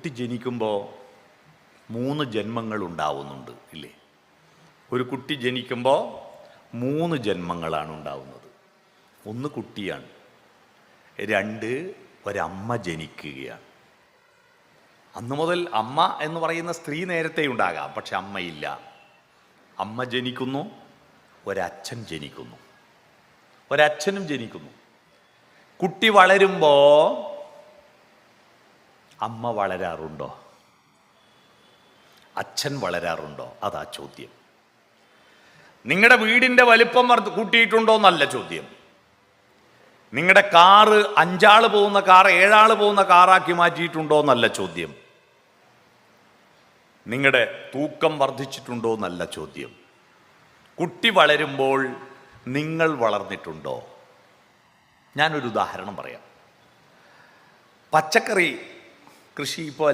കുട്ടി ജനിക്കുമ്പോൾ മൂന്ന് ജന്മങ്ങൾ ഉണ്ടാവുന്നുണ്ട് ഇല്ലേ? ഒരു കുട്ടി ജനിക്കുമ്പോൾ മൂന്ന് ജന്മങ്ങളാണ് ഉണ്ടാവുന്നത്. ഒന്ന് കുട്ടിയാണ്. രണ്ട് ഒരമ്മ ജനിക്കുകയാണ്. അന്ന് മുതൽ അമ്മ എന്ന് പറയുന്ന സ്ത്രീ നേരത്തെ ഉണ്ടാകാം പക്ഷെ അമ്മയില്ല. അമ്മ ജനിക്കുന്നു ഒരച്ഛൻ ജനിക്കുന്നു. ഒരച്ഛനും ജനിക്കുന്നു. കുട്ടി വളരുമ്പോൾ അമ്മ വളരാറുണ്ടോ? അച്ഛൻ വളരാറുണ്ടോ? അതാ ചോദ്യം. നിങ്ങളുടെ വീടിന്റെ വലിപ്പം കൂട്ടിയിട്ടുണ്ടോ എന്നല്ല ചോദ്യം. നിങ്ങളുടെ കാറ് അഞ്ചാൾ പോകുന്ന കാർ ഏഴാൾ പോകുന്ന കാറാക്കി മാറ്റിയിട്ടുണ്ടോ എന്നല്ല ചോദ്യം. നിങ്ങളുടെ തൂക്കം വർദ്ധിച്ചിട്ടുണ്ടോ എന്നല്ല ചോദ്യം. കുട്ടി വളരുമ്പോൾ നിങ്ങൾ വളർന്നിട്ടുണ്ടോ? ഞാനൊരു ഉദാഹരണം പറയാം. പച്ചക്കറി കൃഷി ഇപ്പോൾ